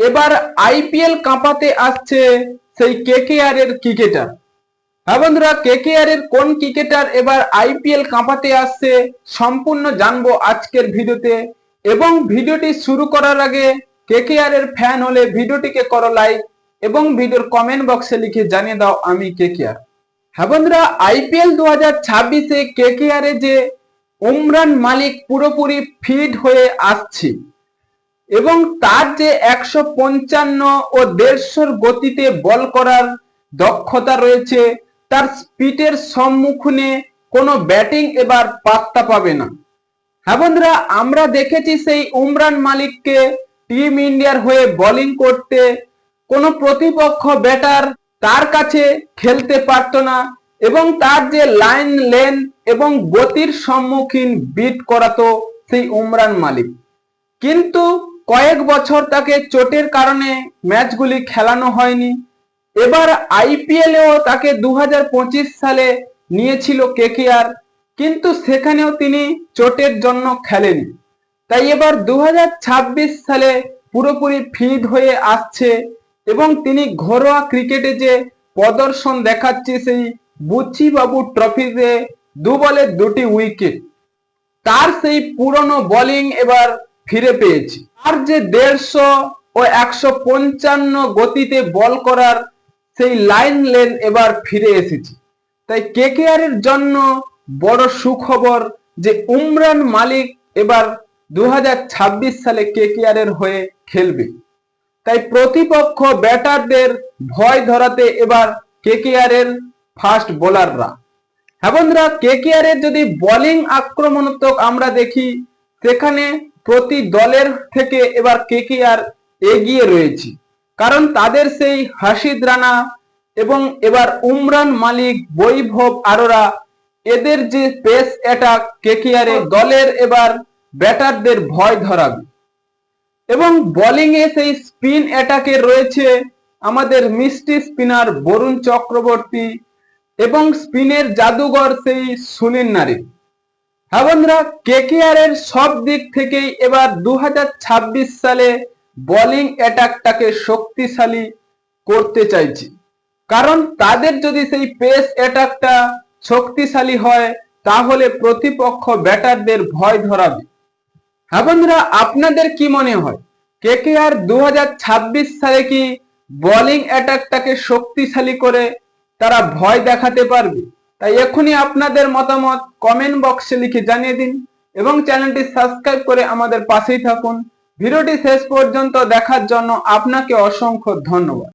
এবার আইপিএল কাঁপাতে আসছে সেই কেকেআর এর ক্রিকেটার হ্যাঁ বন্ধুরা কেকেআর এর কোন ক্রিকেটার এবার আইপিএল কাঁপাতে আসছে সম্পূর্ণ জানব আজকের ভিডিওতে। এবং ভিডিওটি শুরু করার আগে কেকেআর এর ফ্যান হলে ভিডিওটিকে করো লাইক এবং ভিডিওর কমেন্ট বক্সে লিখে জানিয়ে দাও আমি কেকেআর হ্যাঁ বন্ধুরা আইপিএল দু হাজার ছাব্বিশে কেকেআর এ যে উমরান মালিক পুরোপুরি ফিট হয়ে আসছে। এবং তার যে একশো পঞ্চান্ন ও দেড়শোর গতিতে বল করার দক্ষতা রয়েছে, তার স্পিডের সম্মুখীনে কোনো ব্যাটিং এবার পাত্তা পাবে না। হ্যাঁ বন্ধুরা, আমরা দেখেছি সেই উমরান মালিককে টিম ইন্ডিয়ার হয়ে বোলিং করতে। কোনো প্রতিপক্ষ ব্যাটার তার কাছে খেলতে পারত না এবং তার যে লাইন লেন এবং গতির সম্মুখীন বিট করাতো সেই উমরান মালিক। কিন্তু কয়েক বছর তাকে চোটের কারণে ম্যাচগুলি খেলানো হয়নি। এবার আইপিএলেও তাকে দু হাজার পঁচিশ সালে নিয়েছিল কেকেআর, কিন্তু সেখানেও তিনি চোটের জন্য খেলেনি। তাই এবার দু হাজার ছাব্বিশ সালে পুরোপুরি ফিট হয়ে আসছে এবং তিনি ঘরোয়া ক্রিকেটে যে প্রদর্শন দেখাচ্ছে সেই বুচি বাবু ট্রফিতে দু বলে দুটি উইকেট। তার সেই পুরনো বোলিং এবার ফিরে পেয়েছে। আর যে দেড়শো ও একশো পঞ্চান্ন গতিতে বল করার সেই লাইন লেন এবার ফিরে এসেছে। তাই কেকেআর এর জন্য বড় সুখবর যে উমরান মালিক এবার দু হাজার ছাব্বিশ সালে কেকেআর এর হয়ে খেলবে। তাই প্রতিপক্ষ ব্যাটারদের ভয় ধরাতে এবার কেকেআর এর ফাস্ট বোলাররা। হ্যাঁ বন্ধুরা কেকেআর এর যদি বোলিং আক্রমণাত্মক আমরা দেখি সেখানে প্রতি দলের থেকে এবার কেকেআর এগিয়ে রয়েছে। কারণ তাদের সেই হাসিদ রানা এবং এবার উমরান মালিক, বৈভব আরোরা, এদের যে পেস অ্যাটাক কেকেআর দলের এবার ব্যাটারদের ভয় ধরাবে। এবং বোলিং এ সেই স্পিন অ্যাটাকে রয়েছে আমাদের মিষ্টি স্পিনার বরুণ চক্রবর্তী এবং স্পিনের জাদুঘর সেই সুনীল নারী হ্যাঁ বন্ধুরা কেকেআর এর সব দিক থেকেই এবার দু হাজার ছাব্বিশ সালে বোলিং অ্যাটাকটাকে শক্তিশালী করতে চাইছি। কারণ তাদের যদি সেই পেস অ্যাটাকটা শক্তিশালী হয়, তাহলে প্রতিপক্ষ ব্যাটারদের ভয় ধরাবে। হ্যাঁ বন্ধুরা, আপনাদের কি মনে হয়? কেকেআর দু সালে কি বোলিং অ্যাটাকটাকে শক্তিশালী করে তারা ভয় দেখাতে পারবে? তাই এখনই আপনাদের মতামত কমেন্ট বক্সে লিখে জানিয়ে দিন এবং চ্যানেলটি সাবস্ক্রাইব করে আমাদের পাশেই থাকুন। ভিডিওটি শেষ পর্যন্ত দেখার জন্য আপনাকে অসংখ্য ধন্যবাদ।